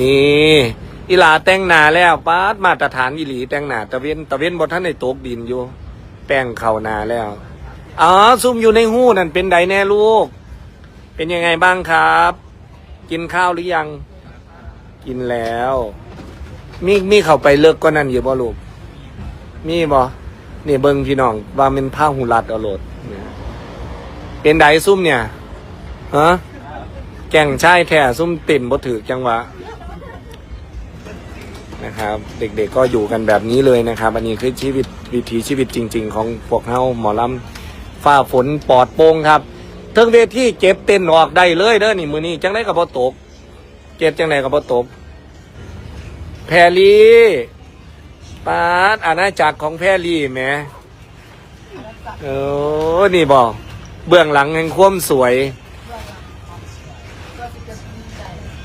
นี่อีหลาแต่งหนาแล้วป้าดมาตรฐานอีหลีแต่งหนาตะเวนตะเวนบนท่านในโต๊กดินอยู่ แป้งเข่าหนาแล้วอ๋อซุ่มอยู่ในหู้นั่นเป็นไดแน่ลูก เป็นยังไงบ้างครับ กินข้าวหรือยัง กินแล้ว มีมีเข้าไปเลิกก็นั่นอยู่บ่ลูก มีบ่นี่เบิ่งพี่น้องว่ามันผ้าหูรัดเอาโหลดเนี่ยเป็นไดซุ่มเนี่ยฮะแก่งชายแท้ซุ่มติ่มบ่ถือจังหวะ นะครับ เด็กๆก็อยู่กันแบบนี้เลยนะครับ อันนี้คือชีวิตวิถีชีวิตจริง ๆ ของพวกเฮาหมอลำฟ้าฝนปลอดโปร่งครับเทิงเวทีเก็บเต้นออกได้เลยเด้อนี่มือนี้จังไดกับบ่ตก เก็บจังไดกับบ่ตก แพรลี่ปาดอาณาจักรของแพรลี่แหมโอ้นี่บอกเบื้องหลังแห่งความสวย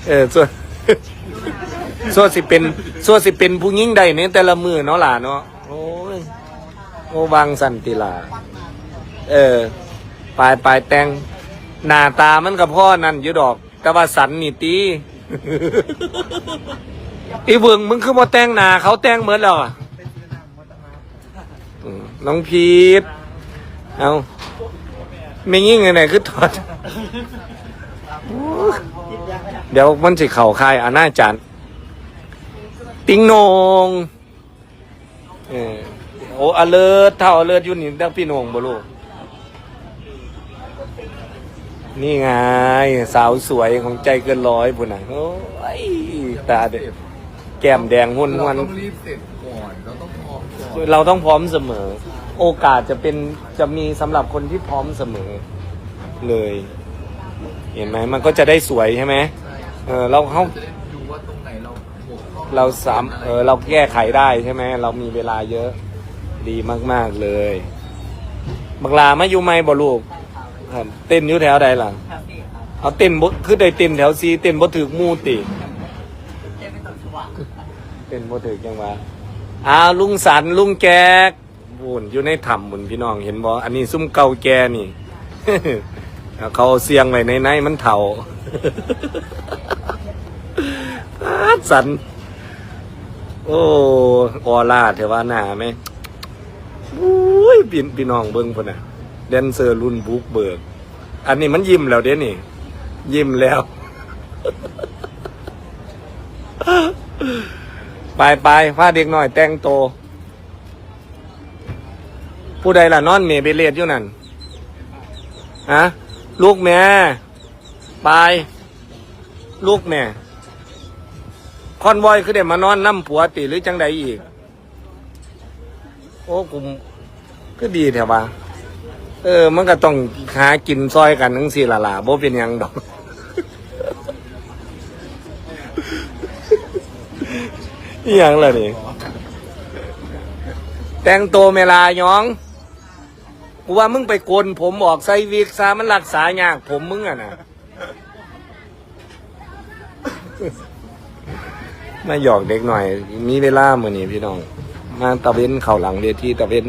เออส่วน ส่วนสิเป็นส่วนสิเป็นผู้ยิ่งใดเนี่ยแต่ละมือเนาะหล่ะเนาะโอ้ยโอ้วางสันติลาเออปลายปลายแต่งหน้าตามันกับพ่อนั่นอยู่ดอก แต่ว่าสันนี่ตีอีเบิงมึงคือมาแต่งหน้าเขาแต่งเหมือนแล้วอะน้องพีทเอาไม่ยิ่งไงไหนคือถอด เดี๋ยวมันสิเข่าคายอาณาจารย์ติงนงเออโอ้อเลิศเท่าอเลิศยู่นี่ดังพี่นงบ่ลูกนี่ไง สาวสวยของใจเกินร้อยปุ่นน่ะโอ้ยตาเด็ดแก้มแดงหุ่นเราวันต้องรีบเสร็จก่อนเราต้องพร้อมก่อนเราต้องพร้อมเสมอ โอกาสจะเป็นจะมีสำหรับคนที่พร้อมเสมอเลย เห็นไหมมันก็จะได้สวยใช่ไหมเออเราเขาจะได้ดูว่าตรงไหนเราบกพร่องเราสามเออเราแก้ไขได้ใช่ไหมเรามีเวลาเยอะดีมาก ๆ เลยบักลามาอยู่ไหมบ่ลูกครับเต้นอยู่แถวใดล่ะเอาเต้นบคือได้เต้นแถวซีเต้นบ่ถือมูติเต้นบ่ถือจังหวะอ้าวลุงสันลุงแกกบุญอยู่ในถ้ำบุญพี่น้องเห็นบ่อันนี้ซุ่มเก่าแกนี่ เขาเสียงไว้ในในมันเถ่าสัน โอ้ออล่าเทว่าหนาไหมอุ้ยพี่พี่น้องเบิ้งพ่นน่ะแดนเซอร์รุ่นบุกเบิก อันนี้มันยิ้มแล้วเด้นี่ ยิ้มแล้ว ไปไปพาเด็กหน่อยแต่งโต ผู้ใดล่ะนอนเมเบเลดอยู่นั่น ฮะ ลูกแม่ไปลูกแม่คอนวอยคือเด็มานอนน้ำผัวติหรือจังใดอีก โอ้กุมก็ดีแถวว่าเออ มันก็ต้องหากินซอยกันทั้งสี่ละล่ะบ่เป็นยังดอกอหยังล่ะนี่ แต่งตัวเมลายอง กูว่ามึงไปโกนผมออกใส่วิกซามันรักษายากผมมึงอะนะมาหยอกเด็กหน่อย มีเวลามื่อนี้พี่น้อง มาตะเวนเข่าหลังเวทีตะเวน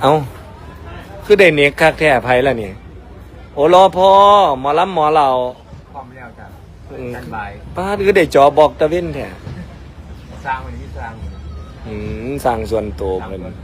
เอาคือได้เน็กคักแท้ไพ่ละนี่ โอรอพอหมอลำหมอเราพร้อมแล้วจ้ะอืมกันบายป้าดคือได้จอบอกตะเวนแท้สร้างวันนี้สร้างวันนี้ อืมสั่งส่วนตัวสร้างเพิ่นวัน